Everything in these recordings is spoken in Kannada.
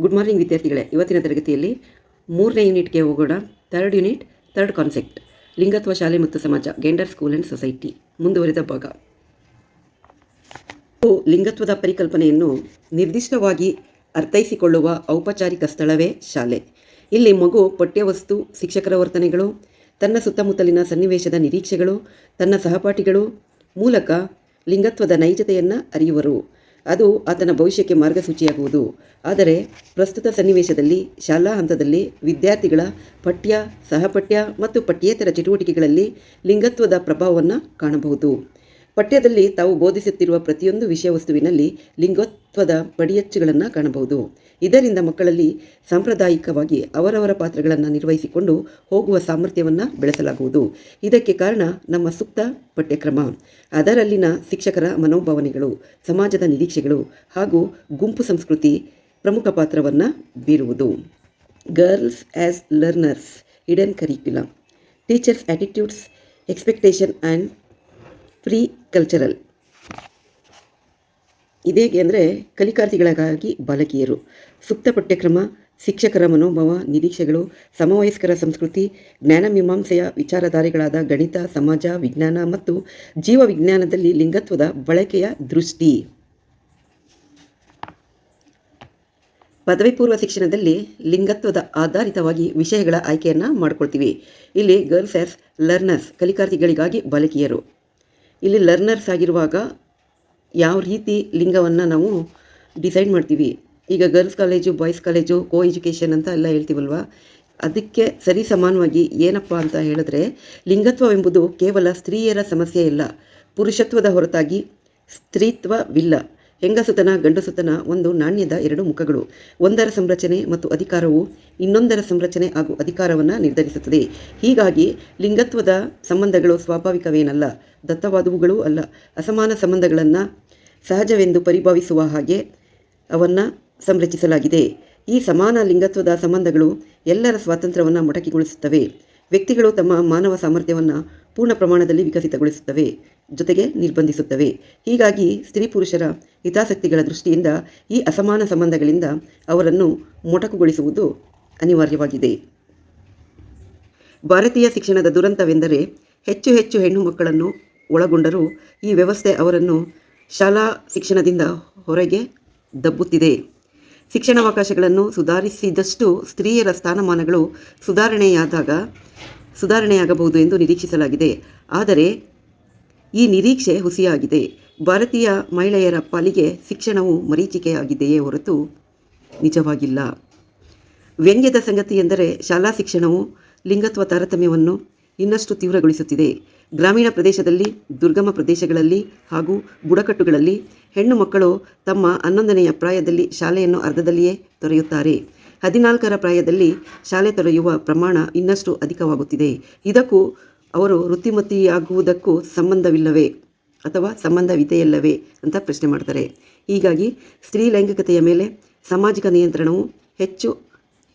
ಗುಡ್ ಮಾರ್ನಿಂಗ್ ವಿದ್ಯಾರ್ಥಿಗಳೇ. ಇವತ್ತಿನ ತರಗತಿಯಲ್ಲಿ ಮೂರನೇ ಯೂನಿಟ್ಗೆ ಹೋಗೋಣ. ಥರ್ಡ್ ಯೂನಿಟ್ ಥರ್ಡ್ ಕಾನ್ಸೆಪ್ಟ್ ಲಿಂಗತ್ವ ಶಾಲೆ ಮತ್ತು ಸಮಾಜ ಗೆಂಡರ್ ಸ್ಕೂಲ್ ಆ್ಯಂಡ್ ಸೊಸೈಟಿ ಮುಂದುವರಿದ ಭಾಗ. ಲಿಂಗತ್ವದ ಪರಿಕಲ್ಪನೆಯನ್ನು ನಿರ್ದಿಷ್ಟವಾಗಿ ಅರ್ಥೈಸಿಕೊಳ್ಳುವ ಔಪಚಾರಿಕ ಸ್ಥಳವೇ ಶಾಲೆ. ಇಲ್ಲಿ ಮಗು ಪಠ್ಯವಸ್ತು ಶಿಕ್ಷಕರ ವರ್ತನೆಗಳು, ತನ್ನ ಸುತ್ತಮುತ್ತಲಿನ ಸನ್ನಿವೇಶದ ನಿರೀಕ್ಷೆಗಳು, ತನ್ನ ಸಹಪಾಠಿಗಳು ಮೂಲಕ ಲಿಂಗತ್ವದ ನೈಜತೆಯನ್ನು ಅರಿಯುವರು. ಅದು ಆತನ ಭವಿಷ್ಯಕ್ಕೆ ಮಾರ್ಗಸೂಚಿಯಾಗುವುದು. ಆದರೆ ಪ್ರಸ್ತುತ ಸನ್ನಿವೇಶದಲ್ಲಿ, ಶಾಲಾ ಹಂತದಲ್ಲಿ ವಿದ್ಯಾರ್ಥಿಗಳ ಪಠ್ಯ, ಸಹಪಠ್ಯ ಮತ್ತು ಪಠ್ಯೇತರ ಚಟುವಟಿಕೆಗಳಲ್ಲಿ ಲಿಂಗತ್ವದ ಪ್ರಭಾವವನ್ನು ಕಾಣಬಹುದು. ಪಠ್ಯದಲ್ಲಿ ತಾವು ಬೋಧಿಸುತ್ತಿರುವ ಪ್ರತಿಯೊಂದು ವಿಷಯ ವಸ್ತುವಿನಲ್ಲಿ ಲಿಂಗತ್ವದ ಪಡಿಯಚ್ಚುಗಳನ್ನು ಕಾಣಬಹುದು. ಇದರಿಂದ ಮಕ್ಕಳಲ್ಲಿ ಸಾಂಪ್ರದಾಯಿಕವಾಗಿ ಅವರವರ ಪಾತ್ರಗಳನ್ನು ನಿರ್ವಹಿಸಿಕೊಂಡು ಹೋಗುವ ಸಾಮರ್ಥ್ಯವನ್ನು ಬೆಳೆಸಲಾಗುವುದು. ಇದಕ್ಕೆ ಕಾರಣ ನಮ್ಮ ಸೂಕ್ತ ಪಠ್ಯಕ್ರಮ. ಅದರಲ್ಲಿನ ಶಿಕ್ಷಕರ ಮನೋಭಾವನೆಗಳು, ಸಮಾಜದ ನಿರೀಕ್ಷೆಗಳು ಹಾಗೂ ಗುಂಪು ಸಂಸ್ಕೃತಿ ಪ್ರಮುಖ ಪಾತ್ರವನ್ನು ಬೀರುವುದು. Girls as learners hidden curriculum teachers attitudes expectation and pre cultural. ಇದೇಗೆ ಅಂದರೆ ಕಲಿಕಾರ್ಥಿಗಳಿಗಾಗಿ ಬಾಲಕಿಯರು. ಸೂಕ್ತ ಪಠ್ಯಕ್ರಮ, ಶಿಕ್ಷಕರ ಮನೋಭಾವ, ನಿರೀಕ್ಷೆಗಳು, ಸಮವಯಸ್ಕರ ಸಂಸ್ಕೃತಿ, ಜ್ಞಾನ ಮೀಮಾಂಸೆಯ ವಿಚಾರಧಾರೆಗಳಾದ ಗಣಿತ, ಸಮಾಜ, ವಿಜ್ಞಾನ ಮತ್ತು ಜೀವ ವಿಜ್ಞಾನದಲ್ಲಿ ಲಿಂಗತ್ವದ ಬಳಕೆಯ ದೃಷ್ಟಿ. ಪದವಿ ಪೂರ್ವ ಶಿಕ್ಷಣದಲ್ಲಿ ಲಿಂಗತ್ವದ ಆಧಾರಿತವಾಗಿ ವಿಷಯಗಳ ಆಯ್ಕೆಯನ್ನು ಮಾಡ್ಕೊಳ್ತೀವಿ. ಇಲ್ಲಿ ಗರ್ಲ್ಸ್ ಆ್ಯಸ್ ಲರ್ನರ್ಸ್ ಕಲಿಕಾರ್ಥಿಗಳಿಗಾಗಿ ಬಾಲಕಿಯರು. ಇಲ್ಲಿ ಲರ್ನರ್ಸ್ ಆಗಿರುವಾಗ ಯಾವ ರೀತಿ ಲಿಂಗವನ್ನು ನಾವು ಡಿಸೈಡ್ ಮಾಡ್ತೀವಿ? ಈಗ girls college boys college co education ಅಂತ ಎಲ್ಲ ಹೇಳ್ತೀವಲ್ವ? ಅದಕ್ಕೆ ಸರಿ ಸಮಾನವಾಗಿ ಏನಪ್ಪ ಅಂತ ಹೇಳಿದ್ರೆ ಲಿಂಗತ್ವವೆಂಬುದು ಕೇವಲ ಸ್ತ್ರೀಯರ ಸಮಸ್ಯೆ ಇಲ್ಲ, ಪುರುಷತ್ವದ ಹೊರತಾಗಿ ಸ್ತ್ರೀತ್ವವಿಲ್ಲ. ಹೆಂಗಸುತನ, ಗಂಡಸತನ ಒಂದು ನಾಣ್ಯದ ಎರಡು ಮುಖಗಳು. ಒಂದರ ಸಂರಚನೆ ಮತ್ತು ಅಧಿಕಾರವು ಇನ್ನೊಂದರ ಸಂರಚನೆ ಹಾಗೂ ಅಧಿಕಾರವನ್ನು ನಿರ್ಧರಿಸುತ್ತದೆ. ಹೀಗಾಗಿ ಲಿಂಗತ್ವದ ಸಂಬಂಧಗಳು ಸ್ವಾಭಾವಿಕವೇನಲ್ಲ, ದತ್ತವಾದವುಗಳೂ ಅಲ್ಲ. ಅಸಮಾನ ಸಂಬಂಧಗಳನ್ನು ಸಹಜವೆಂದು ಪರಿಭಾವಿಸುವ ಹಾಗೆ ಅವನ್ನು ಸಂರಚಿಸಲಾಗಿದೆ. ಈ ಸಮಾನ ಲಿಂಗತ್ವದ ಸಂಬಂಧಗಳು ಎಲ್ಲರ ಸ್ವಾತಂತ್ರ್ಯವನ್ನು ಮೊಟಕಿಗೊಳಿಸುತ್ತವೆ. ವ್ಯಕ್ತಿಗಳು ತಮ್ಮ ಮಾನವ ಸಾಮರ್ಥ್ಯವನ್ನು ಪೂರ್ಣ ಪ್ರಮಾಣದಲ್ಲಿ ವಿಕಸಿತಗೊಳಿಸುತ್ತವೆ, ಜೊತೆಗೆ ನಿರ್ಬಂಧಿಸುತ್ತವೆ. ಹೀಗಾಗಿ ಸ್ತ್ರೀ ಪುರುಷರ ಹಿತಾಸಕ್ತಿಗಳ ದೃಷ್ಟಿಯಿಂದ ಈ ಅಸಮಾನ ಸಂಬಂಧಗಳಿಂದ ಅವರನ್ನು ಮೊಟಕುಗೊಳಿಸುವುದು ಅನಿವಾರ್ಯವಾಗಿದೆ. ಭಾರತೀಯ ಶಿಕ್ಷಣದ ದುರಂತವೆಂದರೆ ಹೆಚ್ಚು ಹೆಚ್ಚು ಹೆಣ್ಣು ಮಕ್ಕಳನ್ನು ಒಳಗೊಂಡರೂ ಈ ವ್ಯವಸ್ಥೆ ಅವರನ್ನು ಶಾಲಾ ಶಿಕ್ಷಣದಿಂದ ಹೊರಗೆ ದಬ್ಬುತ್ತಿದೆ. ಶಿಕ್ಷಣಾವಕಾಶಗಳನ್ನು ಸುಧಾರಿಸಿದಷ್ಟು ಸ್ತ್ರೀಯರ ಸ್ಥಾನಮಾನಗಳು ಸುಧಾರಣೆಯಾದಾಗ ಸುಧಾರಣೆಯಾಗಬಹುದು ಎಂದು ನಿರೀಕ್ಷಿಸಲಾಗಿದೆ. ಆದರೆ ಈ ನಿರೀಕ್ಷೆ ಹುಸಿಯಾಗಿದೆ. ಭಾರತೀಯ ಮಹಿಳೆಯರ ಪಾಲಿಗೆ ಶಿಕ್ಷಣವು ಮರೀಚಿಕೆಯಾಗಿದೆಯೇ ಹೊರತು ನಿಜವಾಗಿಲ್ಲ. ವ್ಯಂಗ್ಯದ ಸಂಗತಿ ಎಂದರೆ ಶಾಲಾ ಶಿಕ್ಷಣವು ಲಿಂಗತ್ವ ತಾರತಮ್ಯವನ್ನು ಇನ್ನಷ್ಟು ತೀವ್ರಗೊಳಿಸುತ್ತಿದೆ. ಗ್ರಾಮೀಣ ಪ್ರದೇಶದಲ್ಲಿ, ದುರ್ಗಮ ಪ್ರದೇಶಗಳಲ್ಲಿ ಹಾಗೂ ಬುಡಕಟ್ಟುಗಳಲ್ಲಿ ಹೆಣ್ಣು ಮಕ್ಕಳು ತಮ್ಮ ಹನ್ನೊಂದನೆಯ ಪ್ರಾಯದಲ್ಲಿ ಶಾಲೆಯನ್ನು ಅರ್ಧದಲ್ಲಿಯೇ ತೊರೆಯುತ್ತಾರೆ. ಹದಿನಾಲ್ಕರ ಪ್ರಾಯದಲ್ಲಿ ಶಾಲೆ ತೊರೆಯುವ ಪ್ರಮಾಣ ಇನ್ನಷ್ಟು ಅಧಿಕವಾಗುತ್ತಿದೆ. ಇದಕ್ಕೂ ಅವರು ವೃತ್ತಿಮತಿಯಾಗುವುದಕ್ಕೂ ಸಂಬಂಧವಿಲ್ಲವೇ ಅಥವಾ ಸಂಬಂಧವಿದೆಯಲ್ಲವೇ ಅಂತ ಪ್ರಶ್ನೆ ಮಾಡ್ತಾರೆ. ಹೀಗಾಗಿ ಸ್ತ್ರೀ ಲೈಂಗಿಕತೆಯ ಮೇಲೆ ಸಾಮಾಜಿಕ ನಿಯಂತ್ರಣವು ಹೆಚ್ಚು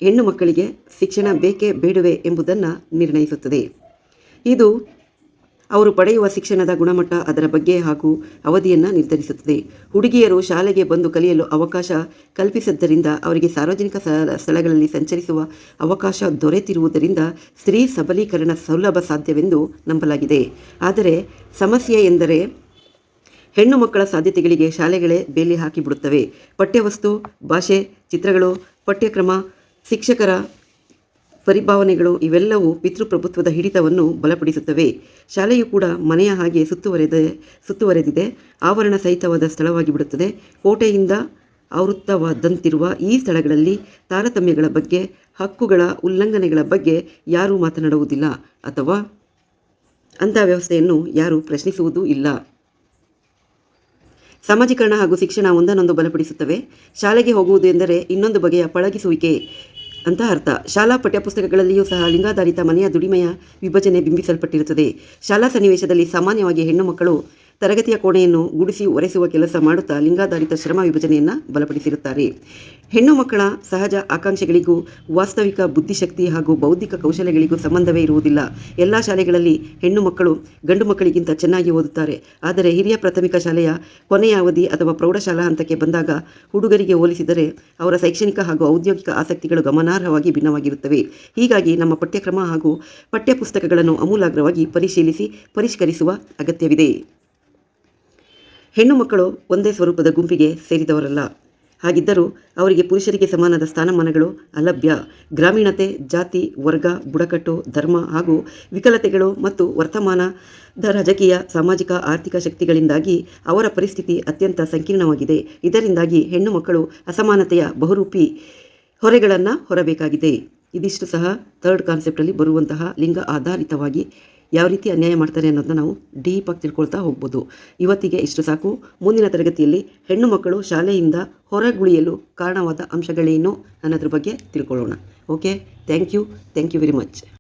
ಹೆಣ್ಣು ಮಕ್ಕಳಿಗೆ ಶಿಕ್ಷಣ ಬೇಕೇ ಬೇಡವೇ ಎಂಬುದನ್ನು ನಿರ್ಣಯಿಸುತ್ತದೆ. ಇದು ಅವರು ಪಡೆಯುವ ಶಿಕ್ಷಣದ ಗುಣಮಟ್ಟ ಅದರ ಬಗ್ಗೆ ಹಾಗೂ ಅವಧಿಯನ್ನು ನಿರ್ಧರಿಸುತ್ತದೆ. ಹುಡುಗಿಯರು ಶಾಲೆಗೆ ಬಂದು ಕಲಿಯಲು ಅವಕಾಶ ಕಲ್ಪಿಸಿದ್ದರಿಂದ ಅವರಿಗೆ ಸಾರ್ವಜನಿಕ ಸ್ಥಳಗಳಲ್ಲಿ ಸಂಚರಿಸುವ ಅವಕಾಶ ದೊರೆತಿರುವುದರಿಂದ ಸ್ತ್ರೀ ಸಬಲೀಕರಣ ಸೌಲಭ್ಯ ಸಾಧ್ಯವೆಂದು ನಂಬಲಾಗಿದೆ. ಆದರೆ ಸಮಸ್ಯೆ ಎಂದರೆ ಹೆಣ್ಣು ಮಕ್ಕಳ ಸಾಧ್ಯತೆಗಳಿಗೆ ಶಾಲೆಗಳೇ ಬೇಲಿ ಹಾಕಿಬಿಡುತ್ತವೆ. ಪಠ್ಯವಸ್ತು, ಭಾಷೆ, ಚಿತ್ರಗಳು, ಪಠ್ಯಕ್ರಮ, ಶಿಕ್ಷಕರ ಪರಿಭಾವನೆಗಳು ಇವೆಲ್ಲವೂ ಪಿತೃಪ್ರಭುತ್ವದ ಹಿಡಿತವನ್ನು ಬಲಪಡಿಸುತ್ತವೆ. ಶಾಲೆಯು ಕೂಡ ಮನೆಯ ಹಾಗೆ ಸುತ್ತುವರೆದ, ಸುತ್ತುವರೆದಿದೆ. ಆವರಣ ಸಹಿತವಾದ ಸ್ಥಳವಾಗಿ ಬಿಡುತ್ತದೆ. ಕೋಟೆಯಿಂದ ಆವೃತ್ತವಾದಂತಿರುವ ಈ ಸ್ಥಳಗಳಲ್ಲಿ ತಾರತಮ್ಯಗಳ ಬಗ್ಗೆ, ಹಕ್ಕುಗಳ ಉಲ್ಲಂಘನೆಗಳ ಬಗ್ಗೆ ಯಾರೂ ಮಾತನಾಡುವುದಿಲ್ಲ ಅಥವಾ ಅಂಥ ವ್ಯವಸ್ಥೆಯನ್ನು ಯಾರೂ ಪ್ರಶ್ನಿಸುವುದೂ ಇಲ್ಲ. ಸಾಮಾಜೀಕರಣ ಹಾಗೂ ಶಿಕ್ಷಣ ಒಂದನ್ನೊಂದು ಬಲಪಡಿಸುತ್ತವೆ. ಶಾಲೆಗೆ ಹೋಗುವುದು ಎಂದರೆ ಇನ್ನೊಂದು ಬಗೆಯ ಪಳಗಿಸುವಿಕೆ. ಅಂತ ಅರ್ಥ. ಶಾಲಾ ಪಠ್ಯಪುಸ್ತಕಗಳಲ್ಲಿಯೂ ಸಹ ಲಿಂಗಾಧಾರಿತ ಮನೆಯ ದುಡಿಮೆಯ ವಿಭಜನೆ ಬಿಂಬಿಸಲ್ಪಟ್ಟಿರುತ್ತದೆ. ಶಾಲಾ ಸನ್ನಿವೇಶದಲ್ಲಿ ಸಾಮಾನ್ಯವಾಗಿ ಹೆಣ್ಣು ಮಕ್ಕಳು ತರಗತಿಯ ಕೋಣೆಯನ್ನು ಗುಡಿಸಿ ಒರೆಸುವ ಕೆಲಸ ಮಾಡುತ್ತಾ ಲಿಂಗಾಧಾರಿತ ಶ್ರಮ ವಿಭಜನೆಯನ್ನು ಬಲಪಡಿಸಿರುತ್ತಾರೆ. ಹೆಣ್ಣು ಮಕ್ಕಳ ಸಹಜ ಆಕಾಂಕ್ಷೆಗಳಿಗೂ ವಾಸ್ತವಿಕ ಬುದ್ಧಿಶಕ್ತಿ ಹಾಗೂ ಬೌದ್ಧಿಕ ಕೌಶಲ್ಯಗಳಿಗೂ ಸಂಬಂಧವೇ ಇರುವುದಿಲ್ಲ. ಎಲ್ಲ ಶಾಲೆಗಳಲ್ಲಿ ಹೆಣ್ಣು ಮಕ್ಕಳು ಗಂಡು ಮಕ್ಕಳಿಗಿಂತ ಚೆನ್ನಾಗಿ ಓದುತ್ತಾರೆ. ಆದರೆ ಹಿರಿಯ ಪ್ರಾಥಮಿಕ ಶಾಲೆಯ ಕೊನೆಯ ಅವಧಿ ಅಥವಾ ಪ್ರೌಢಶಾಲಾ ಹಂತಕ್ಕೆ ಬಂದಾಗ ಹುಡುಗರಿಗೆ ಹೋಲಿಸಿದರೆ ಅವರ ಶೈಕ್ಷಣಿಕ ಹಾಗೂ ಔದ್ಯೋಗಿಕ ಆಸಕ್ತಿಗಳು ಗಮನಾರ್ಹವಾಗಿ ಭಿನ್ನವಾಗಿರುತ್ತವೆ. ಹೀಗಾಗಿ ನಮ್ಮ ಪಠ್ಯಕ್ರಮ ಹಾಗೂ ಪಠ್ಯಪುಸ್ತಕಗಳನ್ನು ಅಮೂಲಾಗ್ರವಾಗಿ ಪರಿಶೀಲಿಸಿ, ಪರಿಷ್ಕರಿಸುವ ಅಗತ್ಯವಿದೆ. ಹೆಣ್ಣು ಮಕ್ಕಳು ಒಂದೇ ಸ್ವರೂಪದ ಗುಂಪಿಗೆ ಸೇರಿದವರಲ್ಲ. ಹಾಗಿದ್ದರೂ ಅವರಿಗೆ ಪುರುಷರಿಗೆ ಸಮಾನದ ಸ್ಥಾನಮಾನಗಳು ಅಲಭ್ಯ. ಗ್ರಾಮೀಣತೆ, ಜಾತಿ, ವರ್ಗ, ಬುಡಕಟ್ಟು, ಧರ್ಮ ಹಾಗೂ ವಿಕಲತೆಗಳು ಮತ್ತು ವರ್ತಮಾನದ ರಾಜಕೀಯ, ಸಾಮಾಜಿಕ, ಆರ್ಥಿಕ ಶಕ್ತಿಗಳಿಂದಾಗಿ ಅವರ ಪರಿಸ್ಥಿತಿ ಅತ್ಯಂತ ಸಂಕೀರ್ಣವಾಗಿದೆ. ಇದರಿಂದಾಗಿ ಹೆಣ್ಣು ಮಕ್ಕಳು ಅಸಮಾನತೆಯ ಬಹುರೂಪಿ ಹೊರೆಗಳನ್ನು ಹೊರಬೇಕಾಗಿದೆ. ಇದಿಷ್ಟು ಸಹ ಥರ್ಡ್ ಕಾನ್ಸೆಪ್ಟಲ್ಲಿ ಬರುವಂತಹ ಲಿಂಗ ಆಧಾರಿತವಾಗಿ ಯಾವ ರೀತಿ ಅನ್ಯಾಯ ಮಾಡ್ತಾರೆ ಅನ್ನೋದನ್ನ ನಾವು ಡೀಪಾಗಿ ತಿಳ್ಕೊಳ್ತಾ ಹೋಗ್ಬೋದು. ಇವತ್ತಿಗೆ ಇಷ್ಟು ಸಾಕು. ಮುಂದಿನ ತರಗತಿಯಲ್ಲಿ ಹೆಣ್ಣು ಮಕ್ಕಳು ಶಾಲೆಯಿಂದ ಹೊರಗುಳಿಯಲು ಕಾರಣವಾದ ಅಂಶಗಳೇನು ಅನ್ನೋದ್ರ ಬಗ್ಗೆ ತಿಳ್ಕೊಳ್ಳೋಣ. Okay thank you thank you very much